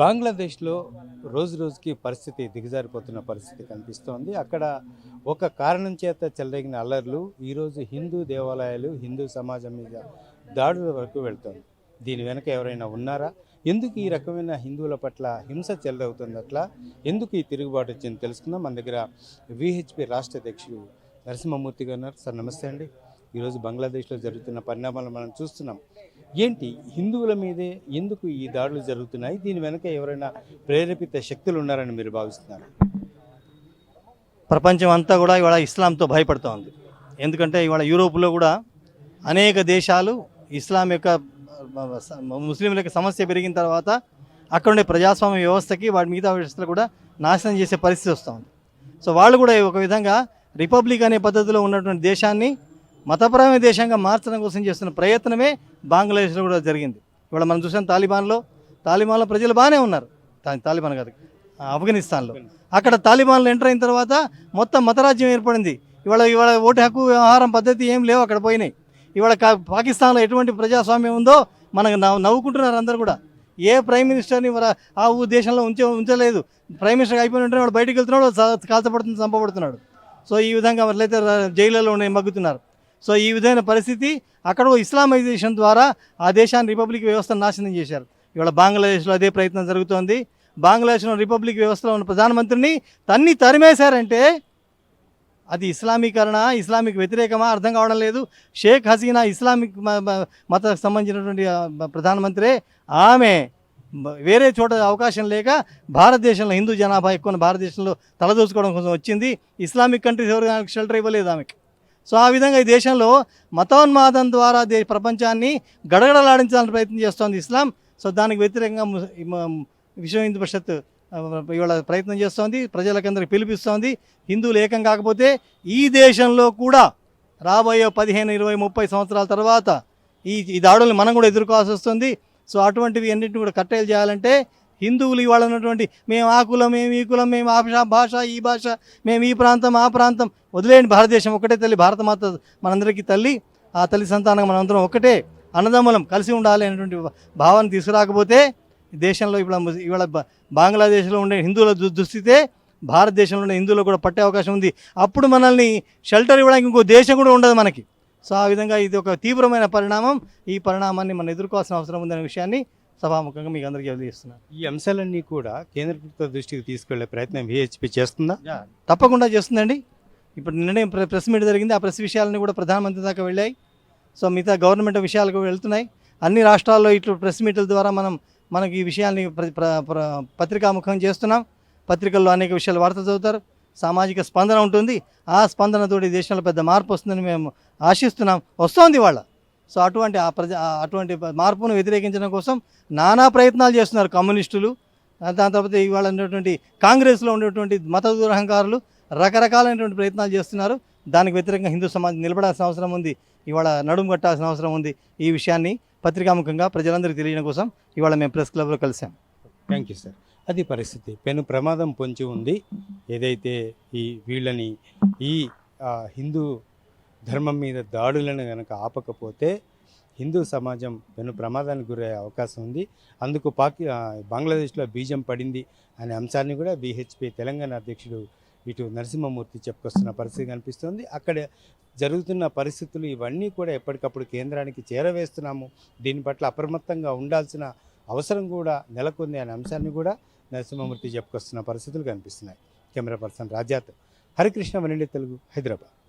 బంగ్లాదేశ్లో రోజు రోజుకి పరిస్థితి దిగజారిపోతున్న పరిస్థితి కనిపిస్తోంది. అక్కడ ఒక కారణం చేత చెలరేగిన అల్లర్లు ఈరోజు హిందూ దేవాలయాలు హిందూ సమాజం మీద దాడుల వరకు వెళ్తోంది. దీని వెనక ఎవరైనా ఉన్నారా? ఎందుకు ఈ రకమైన హిందువుల పట్ల హింస చెలరవుతుంది అట్లా ఎందుకు ఈ తిరుగుబాటు వచ్చింది తెలుసుకుందాం. మన దగ్గర విహెచ్పి రాష్ట్ర అధ్యక్షుడు నరసింహమూర్తి గారు సార్ నమస్తే అండి. ఈరోజు బంగ్లాదేశ్లో జరుగుతున్న పరిణామాలు మనం చూస్తున్నాం. ఏంటి? హిందువుల మీదే ఎందుకు ఈ దాడులు జరుగుతున్నాయి? దీని వెనక ఎవరైనా ప్రేరేపిత శక్తులు ఉన్నారని మీరు భావిస్తున్నారు? ప్రపంచం అంతా కూడా ఇవాళ ఇస్లాంతో భయపడుతోంది ఎందుకంటే ఇవాళ యూరోప్లో కూడా అనేక దేశాలు ఇస్లాం యొక్క ముస్లింల యొక్క సమస్య పెరిగిన తర్వాత అక్కడ ఉండే ప్రజాస్వామ్య వ్యవస్థకి వాటి మిగతా వ్యవస్థలు కూడా నాశనం చేసే పరిస్థితి వస్తుంది సో వాళ్ళు కూడా ఒక విధంగా రిపబ్లిక్ అనే పద్ధతిలో ఉన్నటువంటి దేశాన్ని మతపరమైన దేశంగా మార్చడం కోసం చేస్తున్న ప్రయత్నమే బంగ్లాదేశ్లో కూడా జరిగింది. ఇవాళ మనం చూసాం తాలిబాన్లో. తాలిబాన్లో ప్రజలు బాగానే ఉన్నారు. తాలిబాన్ కాదు ఆఫ్ఘనిస్తాన్లో. అక్కడ తాలిబాన్లు ఎంటర్ అయిన తర్వాత మొత్తం మతరాజ్యం ఏర్పడింది. ఇవాళ ఇవాళ ఓటు హక్కు వ్యవహారం పద్ధతి ఏం లేవు అక్కడ పోయినాయి. ఇవాళ కా- పాకిస్తాన్లో ఎటువంటి ప్రజాస్వామ్యం ఉందో మనకు నవ్వు నవ్వుకుంటున్నారు అందరు కూడా. ఏ ప్రైమ్ మినిస్టర్ని ఆ ఊ దేశంలో ఉంచే ఉంచలేదు. ప్రైమ్ మినిస్టర్ అయిపోయిన ఉంటే వాడు బయటికి వెళ్తున్నాడు కాల్చబడుతుంది చంపబడుతున్నాడు. సో ఈ విధంగా వాళ్ళైతే ర- జైళ్ళలో ఉండే మగ్గుతున్నారు సో ఈ విధమైన పరిస్థితి అక్కడ ఇస్లామైజేషన్ ద్వారా ఆ దేశాన్ని రిపబ్లిక్ వ్యవస్థను నాశనం చేశారు. ఇవాళ బంగ్లాదేశ్లో అదే ప్రయత్నం జరుగుతోంది. బంగ్లాదేశ్లో రిపబ్లిక్ వ్యవస్థలో ఉన్న ప్రధానమంత్రిని తన్ని తరిమేశారంటే అది ఇస్లామీకరణ ఇస్లామిక్ వ్యతిరేకమా అర్థం కావడం లేదు. షేక్ హసీనా ఇస్లామిక్ మ- మ- మతకు సంబంధించినటువంటి ప్రధానమంత్రే. ఆమె వేరే చోట అవకాశం లేక భారతదేశంలో హిందూ జనాభా ఎక్కువ భారతదేశంలో తలదూచుకోవడం కోసం వచ్చింది. ఇస్లామిక్ కంట్రీస్ ఎవరు షెల్టర్ ఇవ్వలేదు ఆమెకి. సో ఆ విధంగా ఈ దేశంలో మతోన్మాదం ద్వారా దే ప్రపంచాన్ని గడగడలాడించాలని ప్రయత్నం చేస్తోంది ఇస్లాం. సో దానికి వ్యతిరేకంగా విశ్వ హిందూ పరిషత్ ఇవాళ ప్రయత్నం చేస్తోంది. ప్రజలకందరికి పిలిపిస్తోంది. హిందువులు ఏకం కాకపోతే ఈ దేశంలో కూడా రాబోయే పదిహేను ఇరవై ముప్పై సంవత్సరాల తర్వాత ఈ ఈ మనం కూడా ఎదుర్కోవాల్సి వస్తుంది. సో అటువంటివి అన్నింటిని కూడా కట్టేలు చేయాలంటే హిందువులు ఇవాళ ఉన్నటువంటి మేము ఆ కులం మేము ఈ కులం మేము ఆ భాష భాష ఈ భాష మేము ఈ ప్రాంతం ఆ ప్రాంతం వదిలేయండి. భారతదేశం ఒకటే తల్లి భారతమాత మనందరికీ తల్లి ఆ తల్లి సంతానం మనందరం ఒకటే అన్నదమ్ములం కలిసి ఉండాలి అనేటువంటి భావన తీసుకురాకపోతే దేశంలో ఇప్పుడు ఇవాళ బంగ్లాదేశ్లో ఉండే హిందువుల దు- దుస్థితే భారతదేశంలో ఉండే హిందువులు కూడా పట్టే అవకాశం ఉంది. అప్పుడు మనల్ని షెల్టర్ ఇవ్వడానికి ఇంకో దేశం కూడా ఉండదు మనకి. సో ఆ విధంగా ఇది ఒక తీవ్రమైన పరిణామం. ఈ పరిణామాన్ని మనం ఎదుర్కోవాల్సిన అవసరం ఉందనే విషయాన్ని సభాముఖంగా మీకు అందరికీ తెలియజేస్తున్నాను ఈ అంశాలన్నీ కూడా కేంద్ర ప్రభుత్వ దృష్టికి తీసుకెళ్ళే ప్రయత్నం విహెచ్పి చేస్తుందా? తప్పకుండా చేస్తుందండి. ఇప్పుడు నిన్ననే ప్రె- ప్రెస్ మీట్ జరిగింది. ఆ ప్రెస్ విషయాలన్నీ కూడా ప్రధానమంత్రి దాకా వెళ్ళాయి. సో మిగతా గవర్నమెంట్ విషయాలు కూడా వెళ్తున్నాయి. అన్ని రాష్ట్రాల్లో ఇట్లు ప్రెస్ మీట్ల ద్వారా మనం మనకి ఈ విషయాల్ని ప్ర- పత్రికాముఖం చేస్తున్నాం. పత్రికల్లో అనేక విషయాలు వార్త చదువుతారు. సామాజిక స్పందన ఉంటుంది. ఆ స్పందనతోటి దేశంలో పెద్ద మార్పు వస్తుందని మేము ఆశిస్తున్నాం. వస్తోంది వాళ్ళ సో అటువంటి ఆ ప్రజ అటువంటి మార్పును వ్యతిరేకించడం కోసం నానా ప్రయత్నాలు చేస్తున్నారు కమ్యూనిస్టులు. దాని తర్వాత ఇవాళ ఉన్నటువంటి కాంగ్రెస్లో ఉండేటువంటి మత దురహంకారులు రకరకాలైనటువంటి ప్రయత్నాలు చేస్తున్నారు. దానికి వ్యతిరేకంగా హిందూ సమాజం నిలబడాల్సిన అవసరం ఉంది. ఇవాళ నడుము కట్టాల్సిన అవసరం ఉంది. ఈ విషయాన్ని పత్రికాముఖంగా ప్రజలందరికీ తెలియడం కోసం ఇవాళ మేము ప్రెస్ క్లబ్లో కలిసాం థ్యాంక్ యూ సార్. అది పరిస్థితి. పెను ప్రమాదం పొంచి ఉంది. ఏదైతే ఈ వీళ్ళని ఈ హిందూ ధర్మం మీద దాడులను కనుక ఆపకపోతే హిందూ సమాజం పెను ప్రమాదానికి గురయ్యే అవకాశం ఉంది. అందుకు పాకి బంగ్లాదేశ్లో బీజం పడింది అనే అంశాన్ని కూడా బీహెచ్పి తెలంగాణ అధ్యక్షుడు ఇటు నరసింహమూర్తి చెప్పుకొస్తున్న పరిస్థితి కనిపిస్తుంది. అక్కడ జరుగుతున్న పరిస్థితులు ఇవన్నీ కూడా ఎప్పటికప్పుడు కేంద్రానికి చేరవేస్తున్నాము. దీని పట్ల అప్రమత్తంగా ఉండాల్సిన అవసరం కూడా నెలకొంది అనే అంశాన్ని కూడా నరసింహమూర్తి చెప్పుకొస్తున్న పరిస్థితులు కనిపిస్తున్నాయి. Camera person Rajat. Harikrishna వనిండి Telugu Hyderabad.